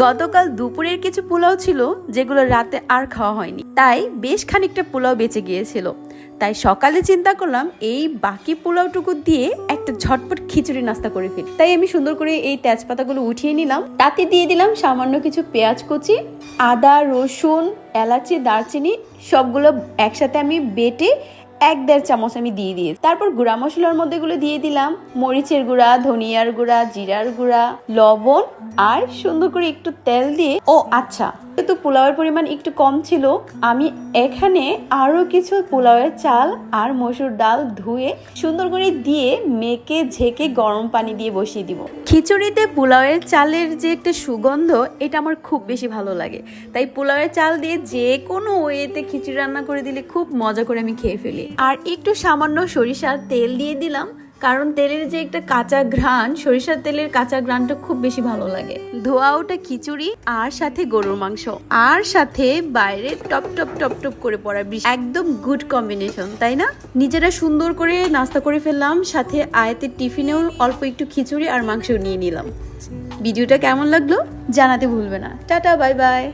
গতকাল দুপুরের কিছু পোলাও ছিল, যেগুলো রাতে আর খাওয়া হয়নি। তাই বেশ খানিকটা পোলাও বেঁচে গিয়েছিল। তাই সকালে চিন্তা করলাম, এই বাকি পোলাওটুকু দিয়ে একটা ঝটপট খিচুড়ি নাস্তা করে ফেলি। তাই আমি সুন্দর করে এই তেজপাতাগুলো উঠিয়ে নিলাম। তাতে দিয়ে দিলাম সামান্য কিছু পেঁয়াজ কুচি, আদা, রসুন, এলাচি, দারচিনি, সবগুলো একসাথে আমি বেটে এক দেড় চামচ আমি দিয়ে দিয়ে তারপর গুঁড়া মশলার মধ্যে গুলো দিয়ে দিলাম। মরিচের গুঁড়া, ধনিয়ার গুঁড়া, জিরার গুঁড়া, লবণ আর সুন্দর করে একটু তেল দিয়ে ও আচ্ছা যেহেতু পোলাওয়ের পরিমাণ একটু কম ছিল, আমি এখানে আরও কিছু পোলাওয়ের চাল আর মসুর ডাল ধুয়ে সুন্দর করে দিয়ে মেখে ঝেঁকে গরম পানি দিয়ে বসিয়ে দিব। খিচুড়িতে পোলাওয়ের চালের যে একটা সুগন্ধ, এটা আমার খুব বেশি ভালো লাগে। তাই পোলাওয়ের চাল দিয়ে যে কোনো ওয়েতে খিচুড়ি রান্না করে দিলে খুব মজা করে আমি খেয়ে ফেলি। আর একটু সামান্য সরিষার তেল দিয়ে দিলাম কারণ তেলের যে একটা কাঁচা ঘ্রাণ সরিষার তেলের কাঁচা ঘ্রাণটা খুব বেশি ভালো লাগে। ধোয়া ওটা খিচুড়ি আর সাথে গরুর মাংস। আর সাথে বাইরে টপ টপ টপ টপ করে পড়া বৃষ্টি একদম গুড কম্বিনেশন তাই না? নিজেরা সুন্দর করে নাস্তা করে ফেললাম সাথে আয়াতের টিফিনেও অল্প একটু খিচুড়ি আর মাংস নিয়ে নিলাম। ভিডিওটা কেমন লাগল জানাতে ভুলবে না। Tata bye bye.